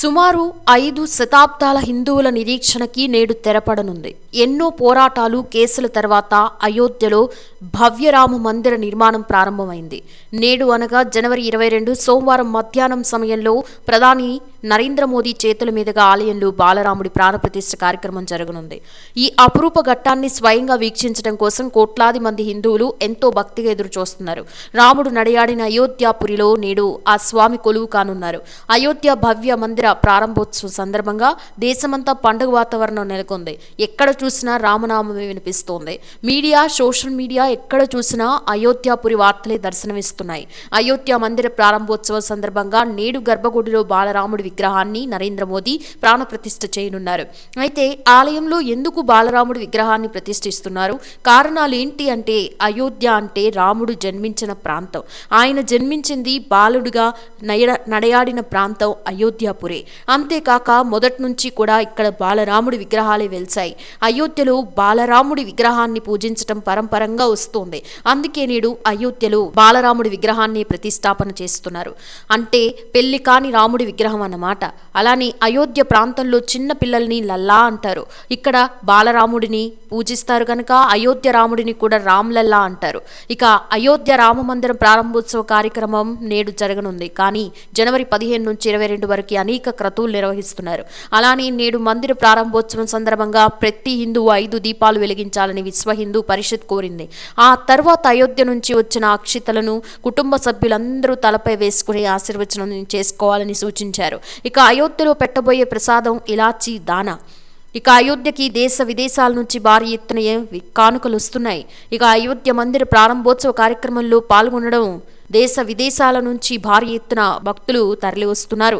సుమారు ఐదు శతాబ్దాల హిందువుల నిరీక్షణకి నేడు తెరపడనుంది. ఎన్నో పోరాటాలు కేసుల తర్వాత అయోధ్యలో భవ్యరామ మందిర నిర్మాణం ప్రారంభమైంది. నేడు అనగా జనవరి ఇరవై రెండు సోమవారం మధ్యాహ్నం సమయంలో ప్రధాని నరేంద్ర మోదీ చేతుల మీదుగా ఆలయంలో బాలరాముడి ప్రాణప్రతిష్ఠ కార్యక్రమం జరగనుంది. ఈ అపురూప ఘట్టాన్ని స్వయంగా వీక్షించడం కోసం కోట్లాది మంది హిందువులు ఎంతో భక్తిగా ఎదురు చూస్తున్నారు. రాముడు నడయాడిన అయోధ్యాపురిలో నేడు ఆ స్వామి కొలువు కానున్నారు. అయోధ్య భవ్య మందిర ప్రారంభోత్సవం సందర్భంగా దేశమంతా పండుగ వాతావరణం నెలకొంది. ఎక్కడ చూసినా రామనామమే వినిపిస్తోంది. మీడియా సోషల్ మీడియా ఎక్కడ చూసినా అయోధ్యాపురి వార్తలే దర్శనమిస్తున్నాయి. అయోధ్య మందిర ప్రారంభోత్సవం సందర్భంగా నేడు గర్భగుడిలో బాలరాముడి విగ్రహాన్ని నరేంద్ర మోదీ ప్రాణప్రతిష్ఠ చేయనున్నారు. అయితే ఆలయంలో ఎందుకు బాలరాముడి విగ్రహాన్ని ప్రతిష్ఠిస్తున్నారు? కారణాలు ఏంటి అంటే అయోధ్య అంటే రాముడు జన్మించిన ప్రాంతం. ఆయన జన్మించింది బాలుడిగా నయ నడయాడిన ప్రాంతం అయోధ్యాపురే. అంతేకాక మొదటి నుంచి కూడా ఇక్కడ బాలరాముడి విగ్రహాలే వెలిశాయి. అయోధ్యలో బాలరాముడి విగ్రహాన్ని పూజించటం పరంపరంగా వస్తోంది. అందుకే నేడు అయోధ్యలో బాలరాముడి విగ్రహాన్ని ప్రతిష్టాపన చేస్తున్నారు. అంటే పెళ్ళి కాని రాముడి విగ్రహం అన్నమాట. అలానే అయోధ్య ప్రాంతంలో చిన్న పిల్లల్ని లల్లా అంటారు. ఇక్కడ బాలరాముడిని పూజిస్తారు కనుక అయోధ్య రాముడిని కూడా రామ్లల్లా అంటారు. ఇక అయోధ్య రామ మందిరం ప్రారంభోత్సవ కార్యక్రమం నేడు జరగనుంది. కానీ జనవరి పదిహేను నుంచి ఇరవై రెండు వరకు అనేక క్రతువులు నిర్వహిస్తున్నారు. అలానే నేడు మందిర ప్రారంభోత్సవం సందర్భంగా ప్రతి హిందువు ఐదు దీపాలు వెలిగించాలని విశ్వ హిందూ పరిషత్ కోరింది. ఆ తర్వాత అయోధ్య నుంచి వచ్చిన అక్షితలను కుటుంబ సభ్యులందరూ తలపై వేసుకుని ఆశీర్వచనం చేసుకోవాలని సూచించారు. ఇక అయోధ్యలో పెట్టబోయే ప్రసాదం ఇలాచీ దాన. ఇక అయోధ్యకి దేశ విదేశాల నుంచి భారీ ఎత్తున కానుకలు వస్తున్నాయి. ఇక అయోధ్య మందిర ప్రారంభోత్సవ కార్యక్రమంలో పాల్గొనడం దేశ విదేశాల నుంచి భారీ ఎత్తున భక్తులు తరలి వస్తున్నారు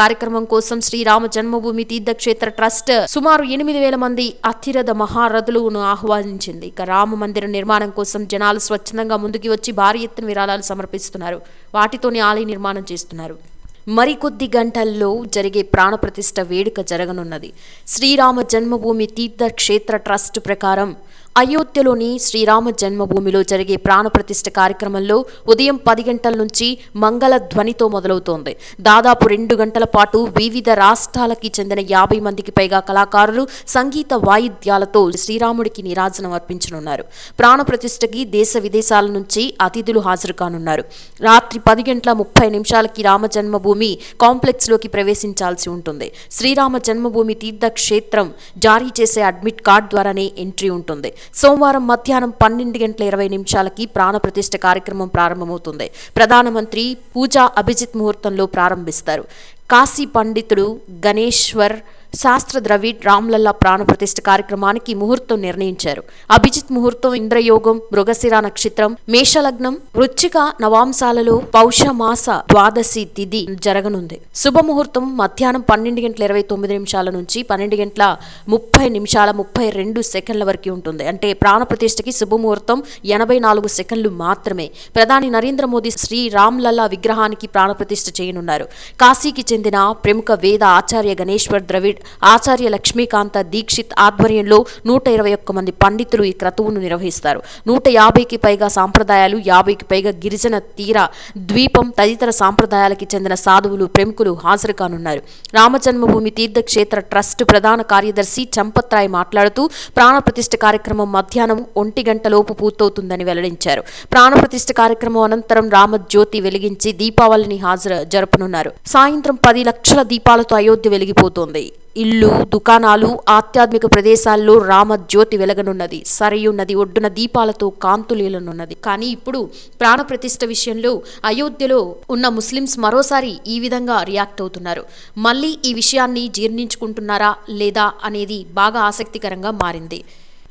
కార్యక్రమం కోసం శ్రీరామ జన్మభూమి తీర్థక్షేత్ర ట్రస్ట్ సుమారు ఎనిమిది వేల మంది అతిరథ మహారథులను ఆహ్వానించింది. ఇక రామ మందిర నిర్మాణం కోసం జనాలు స్వచ్ఛందంగా ముందుకు వచ్చి భారీ ఎత్తున విరాళాలు సమర్పిస్తున్నారు. వాటితోనే ఆలయ నిర్మాణం చేస్తున్నారు. మరికొద్ది గంటల్లో జరిగే ప్రాణప్రతిష్ఠ వేడుక జరగనున్నది. శ్రీరామ జన్మభూమి తీర్థక్షేత్ర ట్రస్ట్ ప్రకారం అయోధ్యలోని శ్రీరామ జన్మభూమిలో జరిగే ప్రాణప్రతిష్ఠ కార్యక్రమంలో ఉదయం పది గంటల నుంచి మంగళ ధ్వనితో మొదలవుతోంది. దాదాపు రెండు గంటల పాటు వివిధ రాష్ట్రాలకి చెందిన యాభై మందికి పైగా కళాకారులు సంగీత వాయిద్యాలతో శ్రీరాముడికి నీరాజనం అర్పించనున్నారు. ప్రాణప్రతిష్ఠకి దేశ విదేశాల నుంచి అతిథులు హాజరు కానున్నారు రాత్రి పది గంటల ముప్పై నిమిషాలకి రామ జన్మభూమి కాంప్లెక్స్లోకి ప్రవేశించాల్సి ఉంటుంది. శ్రీరామ జన్మభూమి తీర్థక్షేత్రం జారీ చేసే అడ్మిట్ కార్డ్ ద్వారానే ఎంట్రీ ఉంటుంది. సోమవారం మధ్యాహ్నం పన్నెండు గంటల ఇరవై నిమిషాలకి ప్రాణప్రతిష్ఠ కార్యక్రమం ప్రారంభమవుతుంది. ప్రధానమంత్రి పూజా అభిజిత్ ముహూర్తంలో ప్రారంభిస్తారు. కాశీ పండితుడు గణేశ్వర్ శాస్త్ర ద్రవిడ్ రామ్లల్లా ప్రాణప్రతిష్ఠ కార్యక్రమానికి ముహూర్తం నిర్ణయించారు. అభిజిత్ ముహూర్తం ఇంద్రయోగం మృగశిర నక్షత్రం మేషలగ్నం వృచ్చిక నవాంశాలలో పౌషమాస ద్వాదశి తిథి జరగనుంది. శుభముహూర్తం మధ్యాహ్నం పన్నెండు గంటల ఇరవై తొమ్మిది నిమిషాల నుంచి పన్నెండు గంటల ముప్పై నిమిషాల ముప్పై రెండు సెకండ్ల వరకు ఉంటుంది. అంటే ప్రాణప్రతిష్ఠకి శుభముహూర్తం ఎనభై నాలుగు సెకండ్లు మాత్రమే. ప్రధాని నరేంద్ర మోదీ శ్రీ రామ్లల్లా విగ్రహానికి ప్రాణప్రతిష్ఠ చేయనున్నారు. కాశీకి చెందిన ప్రముఖ వేద ఆచార్య గణేశ్వర్ ద్రవిడ్ ఆచార్య లక్ష్మీకాంత దీక్షిత్ ఆధ్వర్యంలో నూట ఇరవై ఒక్క మంది పండితులు ఈ క్రతువును నిర్వహిస్తారు. నూట యాభైకి పైగా సాంప్రదాయాలు యాభైకి పైగా గిరిజన తీర ద్వీపం తదితర సాంప్రదాయాలకి చెందిన సాధువులు ప్రముఖులు హాజరు కానున్నారు. రామజన్మభూమి తీర్థక్షేత్ర ట్రస్ట్ ప్రధాన కార్యదర్శి చంపత్రాయ్ మాట్లాడుతూ ప్రాణప్రతిష్ఠ కార్యక్రమం మధ్యాహ్నం ఒంటి గంటలోపు పూర్తవుతుందని వెల్లడించారు. ప్రాణప్రతిష్ఠ కార్యక్రమం అనంతరం రామజ్యోతి వెలిగించి దీపావళిని హాజరు జరపనున్నారు. సాయంత్రం పది లక్షల దీపాలతో అయోధ్య వెలిగిపోతోంది. ఇల్లు దుకాణాలు ఆధ్యాత్మిక ప్రదేశాల్లో రామజ్యోతి వెలగనున్నది. సరయు నది ఒడ్డున దీపాలతో కాంతులీలనున్నది. కానీ ఇప్పుడు ప్రాణప్రతిష్ఠ విషయంలో అయోధ్యలో ఉన్న ముస్లిమ్స్ మరోసారి ఈ విధంగా రియాక్ట్ అవుతున్నారు. మళ్ళీ ఈ విషయాన్ని జీర్ణించుకుంటున్నారా లేదా అనేది బాగా ఆసక్తికరంగా మారింది.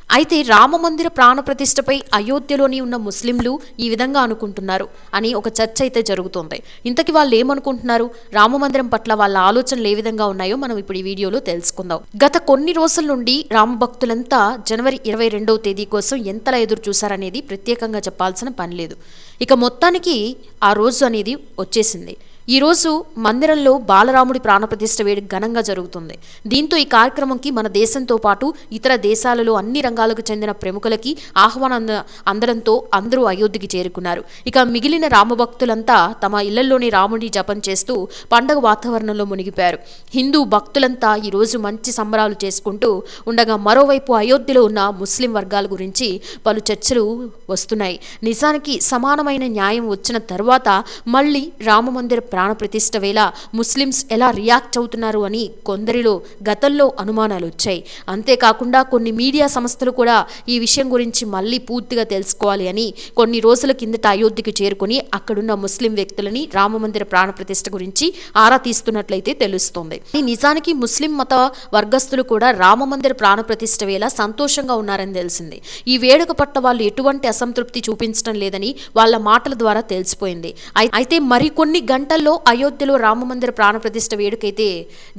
అయితే రామమందిర ప్రాణప్రతిష్టపై అయోధ్యలోని ఉన్న ముస్లింలు ఈ విధంగా అనుకుంటున్నారు అని ఒక చర్చ అయితే జరుగుతోంది. ఇంతకీ వాళ్ళు ఏమనుకుంటున్నారు రామమందిరం పట్ల వాళ్ళ ఆలోచనలు ఏ విధంగా ఉన్నాయో మనం ఇప్పుడు ఈ వీడియోలో తెలుసుకుందాం. గత కొన్ని రోజుల నుండి రామ భక్తులంతా జనవరి ఇరవై రెండవ తేదీ కోసం ఎంతలా ఎదురు చూశారనేది ప్రత్యేకంగా చెప్పాల్సిన పని లేదు. ఇక మొత్తానికి ఆ రోజు అనేది వచ్చేసింది. ఈరోజు మందిరంలో బాలరాముడి ప్రాణప్రతిష్ఠ వేడుక ఘనంగా జరుగుతుంది. దీంతో ఈ కార్యక్రమంకి మన దేశంతో పాటు ఇతర దేశాలలో అన్ని రంగాలకు చెందిన ప్రముఖులకి ఆహ్వానం అంద- అందడంతో అందరూ అయోధ్యకి చేరుకున్నారు. ఇక మిగిలిన రామభక్తులంతా తమ ఇళ్ళలోని రాముడి జపం చేస్తూ పండగ వాతావరణంలో మునిగిపోయారు. హిందూ భక్తులంతా ఈరోజు మంచి సంబరాలు చేసుకుంటూ ఉండగా మరోవైపు అయోధ్యలో ఉన్న ముస్లిం వర్గాల గురించి పలు చర్చలు వస్తున్నాయి. నిజానికి సమానమైన న్యాయం వచ్చిన తర్వాత మళ్ళీ రామమందిర ప్రాణప్రతిష్ఠ వేళ ముస్లిమ్స్ ఎలా రియాక్ట్ అవుతున్నారు అని కొందరిలో గతంలో అనుమానాలు వచ్చాయి అంతేకాకుండా కొన్ని మీడియా సంస్థలు కూడా ఈ విషయం గురించి మళ్ళీ పూర్తిగా తెలుసుకోవాలి అని కొన్ని రోజుల కిందట అయోధ్యకు చేరుకుని అక్కడున్న ముస్లిం వ్యక్తులని రామమందిర ప్రాణప్రతిష్ఠ గురించి ఆరా తీస్తున్నట్లయితే తెలుస్తోంది. నిజానికి ముస్లిం మత వర్గస్తులు కూడా రామమందిర ప్రాణప్రతిష్ఠ వేళ సంతోషంగా ఉన్నారని తెలిసింది. ఈ వేడుక పట్ల వాళ్ళు ఎటువంటి అసంతృప్తి చూపించడం లేదని వాళ్ళ మాటల ద్వారా తెలిసిపోయింది. అయితే మరికొన్ని గంటల్లో అయోధ్యలో రామమందిర ప్రాణప్రతిష్ఠ వేడుక వేడుకైతే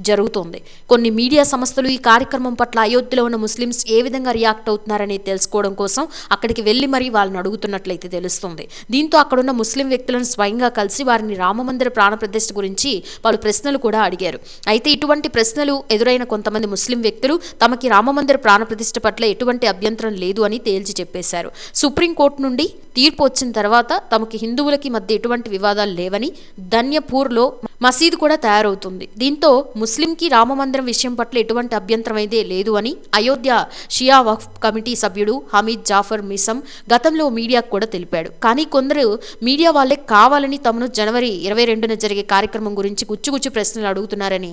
జరుగుతోంది. కొన్ని మీడియా సంస్థలు ఈ కార్యక్రమం పట్ల అయోధ్యలో ఉన్న ముస్లిమ్స్ ఏ విధంగా రియాక్ట్ అవుతున్నారని తెలుసుకోవడం కోసం అక్కడికి వెళ్ళి మరీ వాళ్ళని అడుగుతున్నట్లయితే తెలుస్తుంది. దీంతో అక్కడున్న ముస్లిం వ్యక్తులను స్వయంగా కలిసి వారిని రామమందిర ప్రాణప్రతిష్ఠ గురించి పలు ప్రశ్నలు కూడా అడిగారు. అయితే ఇటువంటి ప్రశ్నలు ఎదురైన కొంతమంది ముస్లిం వ్యక్తులు తమకి రామమందిర ప్రాణప్రతిష్ఠ పట్ల ఎటువంటి అభ్యంతరం లేదు అని తేల్చి చెప్పేశారు. సుప్రీంకోర్టు నుండి తీర్పు వచ్చిన తర్వాత తమకి హిందువులకి మధ్య ఎటువంటి వివాదాలు లేవని ధన్యపూర్లో మసీదు కూడా తయారవుతుంది. దీంతో ముస్లింకి రామమందిరం విషయం పట్ల ఎటువంటి అభ్యంతరం అయితే లేదు అని అయోధ్య షియా వక్ఫ్ కమిటీ సభ్యుడు హమీద్ జాఫర్ మిసం గతంలో మీడియాకు కూడా తెలిపాడు. కానీ కొందరు మీడియా వాళ్ళే కావాలని తమను జనవరి ఇరవై రెండున జరిగే కార్యక్రమం గురించి గుచ్చుగుచ్చు ప్రశ్నలు అడుగుతున్నారని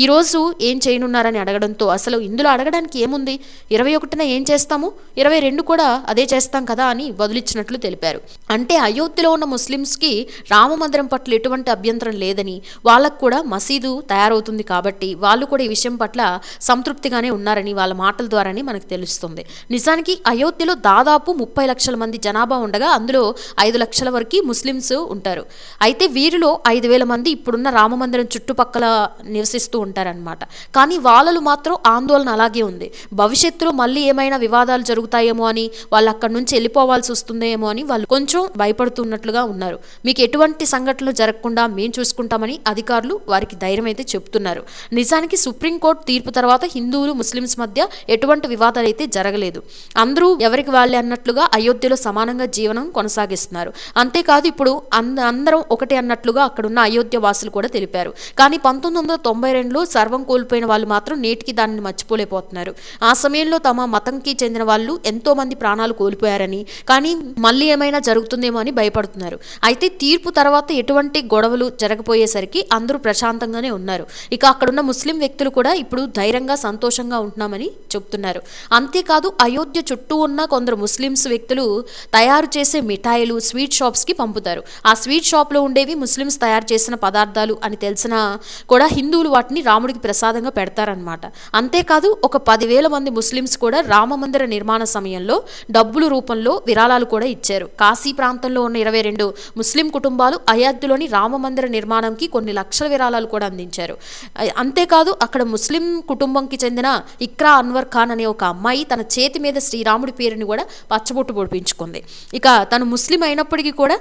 ఈ రోజు ఏం చేయనున్నారని అడగడంతో అసలు ఇందులో అడగడానికి ఏముంది? ఇరవై ఒకటిన ఏం చేస్తాము? ఇరవై రెండు కూడా అదే చేస్తాం కదా అని బదులిచ్చినట్లు తెలిపారు. అంటే అయోధ్యలో ఉన్న ముస్లిమ్స్కి రామమందిరం పట్ల ఎటువంటి అభ్యంతరం లేదని వాళ్ళకు కూడా మసీదు తయారవుతుంది కాబట్టి వాళ్ళు కూడా ఈ విషయం పట్ల సంతృప్తిగానే ఉన్నారని వాళ్ళ మాటల ద్వారానే మనకు తెలుస్తుంది. నిజానికి అయోధ్యలో దాదాపు ముప్పై లక్షల మంది జనాభా ఉండగా అందులో ఐదు లక్షల వరకు ముస్లిమ్స్ ఉంటారు. అయితే వీరిలో ఐదు వేల మంది ఇప్పుడున్న రామమందిరం చుట్టుపక్కల నివసిస్తూ ఉంటారనమాట కానీ వాళ్ళలు మాత్రం ఆందోళన అలాగే ఉంది. భవిష్యత్తులో మళ్ళీ ఏమైనా వివాదాలు జరుగుతాయేమో అని వాళ్ళు అక్కడి నుంచి వెళ్ళిపోవాల్సి వస్తుందేమో అని వాళ్ళు కొంచెం భయపడుతున్నట్లుగా ఉన్నారు. మీకు ఎటువంటి సంఘటనలు జరగకుండా మేము చూసుకుంటామని అధికారులు వారికి ధైర్యం అయితే చెప్తున్నారు. నిజానికి సుప్రీంకోర్టు తీర్పు తర్వాత హిందువులు ముస్లిమ్స్ మధ్య ఎటువంటి వివాదాలు అయితే జరగలేదు. అందరూ ఎవరికి వాళ్ళే అన్నట్లుగా అయోధ్యలో సమానంగా జీవనం కొనసాగిస్తున్నారు. అంతేకాదు ఇప్పుడు అంద అందరం ఒకటే అన్నట్లుగా అక్కడున్న అయోధ్య వాసులు కూడా తెలిపారు. కానీ పంతొమ్మిది వందల తొంభై రెండు రెండులో సర్వం కోల్పోయిన వాళ్ళు మాత్రం నేటికి దానిని మర్చిపోలేకపోతున్నారు. ఆ సమయంలో తమ మతంకి చెందిన వాళ్ళు ఎంతో మంది ప్రాణాలు కోల్పోయారని కానీ మళ్ళీ ఏమైనా జరుగుతుందేమో అని భయపడుతున్నారు. అయితే తీర్పు తర్వాత ఎటువంటి గొడవలు జరగపోయేసరికి అందరూ ప్రశాంతంగానే ఉన్నారు. ఇక అక్కడున్న ముస్లిం వ్యక్తులు కూడా ఇప్పుడు ధైర్యంగా సంతోషంగా ఉంటున్నామని చెప్తున్నారు అంతేకాదు అయోధ్య చుట్టూ ఉన్న కొందరు ముస్లిమ్స్ వ్యక్తులు తయారు చేసే మిఠాయిలు స్వీట్ షాప్స్కి పంపుతారు. ఆ స్వీట్ షాప్లో ఉండేవి ముస్లిమ్స్ తయారు చేసిన పదార్థాలు అని తెలిసిన కూడా హిందువులు వాటిని రాముడికి ప్రసాదంగా పెడతారనమాట అంతేకాదు ఒక పదివేల మంది ముస్లిమ్స్ కూడా రామమందిర నిర్మాణ సమయంలో డబ్బులు రూపంలో విరాళాలు కూడా ఇచ్చారు. కాశీ ప్రాంతంలో ఉన్న ఇరవై రెండు ముస్లిం కుటుంబాలు అయోధ్యలోని రామమందిర నిర్మాణంకి కొన్ని లక్షల విరాళాలు కూడా అందించారు. అంతేకాదు అక్కడ ముస్లిం కుటుంబంకి చెందిన ఇక్రా అన్వర్ ఖాన్ అనే ఒక అమ్మాయి తన చేతి మీద శ్రీరాముడి పేరుని కూడా పచ్చబొట్టు పొడిపించుకుంది. ఇక తను ముస్లిం అయినప్పటికీ కూడా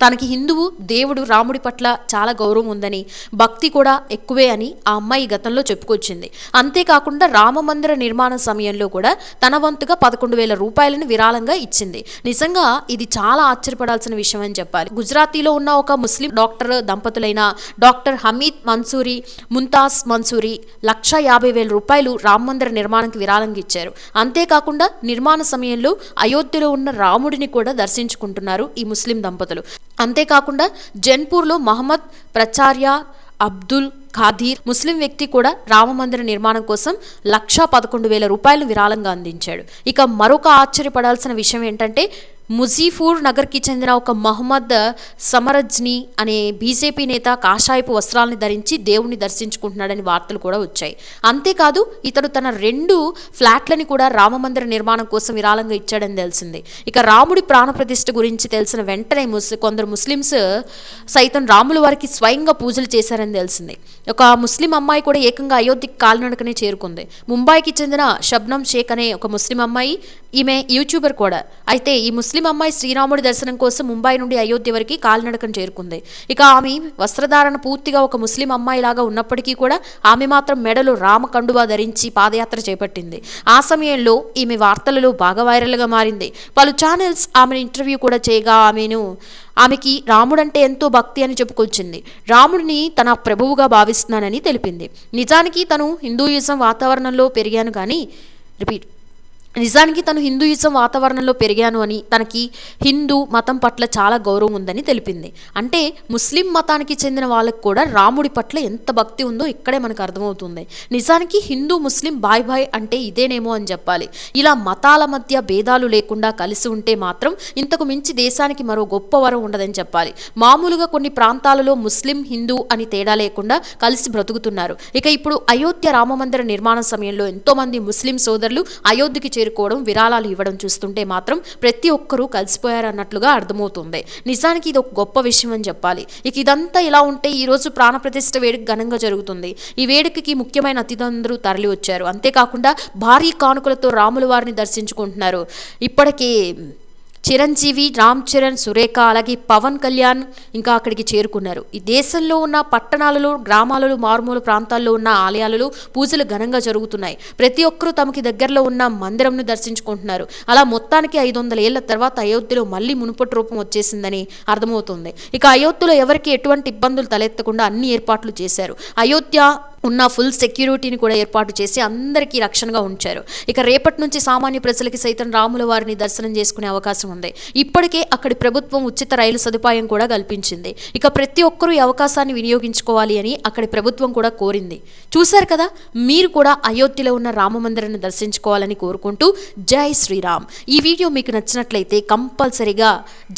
తనకి హిందువు దేవుడు రాముడి పట్ల చాలా గౌరవం ఉందని భక్తి కూడా ఎక్కువే అని ఆ అమ్మాయి గతంలో చెప్పుకొచ్చింది. అంతేకాకుండా రామ మందిర నిర్మాణ సమయంలో కూడా తన వంతుగా పదకొండు వేల రూపాయలను విరాళంగా ఇచ్చింది. నిజంగా ఇది చాలా ఆశ్చర్యపడాల్సిన విషయం అని చెప్పాలి. గుజరాతీలో ఉన్న ఒక ముస్లిం డాక్టర్ దంపతులైన డాక్టర్ హమీద్ మన్సూరి ముంతాజ్ మన్సూరి లక్ష యాభై వేల రూపాయలు రామ మందిర నిర్మాణానికి విరాళంగా ఇచ్చారు. అంతేకాకుండా నిర్మాణ సమయంలో అయోధ్యలో ఉన్న రాముడిని కూడా దర్శించుకుంటున్నారు ఈ ముస్లిం దంపతులు. అంతేకాకుండా జన్పూర్లో మహమ్మద్ ప్రచార్య అబ్దుల్ ఖాదీర్ ముస్లిం వ్యక్తి కూడా రామమందిర నిర్మాణం కోసం లక్షా పదకొండు వేల రూపాయలు విరాళంగా అందించాడు. ఇక మరొక ఆశ్చర్యపడాల్సిన విషయం ఏంటంటే ముజీఫూర్ నగర్కి చెందిన ఒక మహమ్మద్ సమరజ్ని అనే బీజేపీ నేత కాషాయపు వస్త్రాలను ధరించి దేవుణ్ణి దర్శించుకుంటున్నాడని వార్తలు కూడా వచ్చాయి. అంతేకాదు ఇతడు తన రెండు ఫ్లాట్లని కూడా రామమందిర నిర్మాణం కోసం విరాళంగా ఇచ్చాడని తెలిసింది. ఇక రాముడి ప్రాణప్రతిష్ఠ గురించి తెలిసిన వెంటనే ముస్ కొందరు ముస్లిమ్స్ సైతం రాముల వారికి స్వయంగా పూజలు చేశారని తెలిసింది. ఒక ముస్లిం అమ్మాయి కూడా ఏకంగా అయోధ్యకి కాలినడకనే చేరుకుంది. ముంబైకి చెందిన షబ్నం షేక్ అనే ఒక ముస్లిం అమ్మాయి ఈమె యూట్యూబర్ కూడా. అయితే ఈ ముస్లిం ముస్లిం అమ్మాయి శ్రీరాముడి దర్శనం కోసం ముంబై నుండి అయోధ్య వరకు కాలినడకం చేరుకుంది. ఇక ఆమె వస్త్రధారణ పూర్తిగా ఒక ముస్లిం అమ్మాయిలాగా ఉన్నప్పటికీ కూడా ఆమె మాత్రం మెడలో రామ కండువా ధరించి పాదయాత్ర చేపట్టింది. ఆ సమయంలో ఈమె వార్తలలో బాగా వైరల్గా మారింది. పలు ఛానల్స్ ఆమెను ఇంటర్వ్యూ కూడా చేయగా ఆమెను ఆమెకి రాముడంటే ఎంతో భక్తి అని చెప్పుకొచ్చింది. రాముడిని తన ప్రభువుగా భావిస్తున్నానని తెలిపింది. నిజానికి తను హిందూయిజం వాతావరణంలో పెరిగాను కానీ రిపీట్ నిజానికి తను హిందూయిజం వాతావరణంలో పెరిగాను అని తనకి హిందూ మతం పట్ల చాలా గౌరవం ఉందని తెలిపింది. అంటే ముస్లిం మతానికి చెందిన వాళ్ళకు కూడా రాముడి పట్ల ఎంత భక్తి ఉందో ఇక్కడే మనకు అర్థమవుతుంది. నిజానికి హిందూ ముస్లిం బాయ్ బాయ్ అంటే ఇదేనేమో అని చెప్పాలి. ఇలా మతాల మధ్య భేదాలు లేకుండా కలిసి ఉంటే మాత్రం ఇంతకు మించి దేశానికి మరో గొప్ప వరం ఉండదని చెప్పాలి. మామూలుగా కొన్ని ప్రాంతాలలో ముస్లిం హిందూ అని తేడా లేకుండా కలిసి బ్రతుకుతున్నారు. ఇక ఇప్పుడు అయోధ్య రామమందిర నిర్మాణ సమయంలో ఎంతోమంది ముస్లిం సోదరులు అయోధ్యకి చేరుకోవడం విరాళాలు ఇవ్వడం చూస్తుంటే మాత్రం ప్రతి ఒక్కరూ కలిసిపోయారన్నట్లుగా అర్థమవుతుంది. నిజానికి ఇది ఒక గొప్ప విషయం అని చెప్పాలి. ఇక ఇదంతా ఇలా ఉంటే ఈరోజు ప్రాణప్రతిష్ఠ వేడుక ఘనంగా జరుగుతుంది. ఈ వేడుకకి ముఖ్యమైన అతిథులందరూ తరలి వచ్చారు అంతేకాకుండా భారీ కానుకలతో రాముల వారిని దర్శించుకుంటున్నారు. ఇప్పటికీ చిరంజీవి రామ్ చరణ్ సురేఖ అలాగే పవన్ కళ్యాణ్ ఇంకా అక్కడికి చేరుకున్నారు. ఈ దేశంలో ఉన్న పట్టణాలలో గ్రామాలలో మారుమూల ప్రాంతాల్లో ఉన్న ఆలయాలలో పూజలు ఘనంగా జరుగుతున్నాయి. ప్రతి ఒక్కరూ తమకి దగ్గరలో ఉన్న మందిరంను దర్శించుకుంటున్నారు. అలా మొత్తానికి ఐదు వందల ఏళ్ళ తర్వాత అయోధ్యలో మళ్ళీ మునుపటి రూపం వచ్చేసిందని అర్థమవుతుంది. ఇక అయోధ్యలో ఎవరికి ఎటువంటి ఇబ్బందులు తలెత్తకుండా అన్ని ఏర్పాట్లు చేశారు. అయోధ్య ఉన్న ఫుల్ సెక్యూరిటీని కూడా ఏర్పాటు చేసి అందరికీ రక్షణగా ఉంచారు. ఇక రేపటి నుంచి సామాన్య ప్రజలకి సైతం రాముల వారిని దర్శనం చేసుకునే అవకాశం ఉంది. ఇప్పటికే అక్కడి ప్రభుత్వం ఉచిత రైలు సదుపాయం కూడా కల్పించింది. ఇక ప్రతి ఒక్కరూ ఈ అవకాశాన్ని వినియోగించుకోవాలి అని అక్కడి ప్రభుత్వం కూడా కోరింది. చూశారు కదా? మీరు కూడా అయోధ్యలో ఉన్న రామ మందిరాన్ని దర్శించుకోవాలని కోరుకుంటూ జై శ్రీరామ్. ఈ వీడియో మీకు నచ్చినట్లయితే కంపల్సరీగా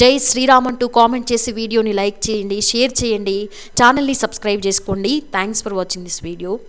జై శ్రీరామ్ అంటూ కామెంట్ చేసి వీడియోని లైక్ చేయండి షేర్ చేయండి ఛానల్ని సబ్స్క్రైబ్ చేసుకోండి. Thanks for watching this video video.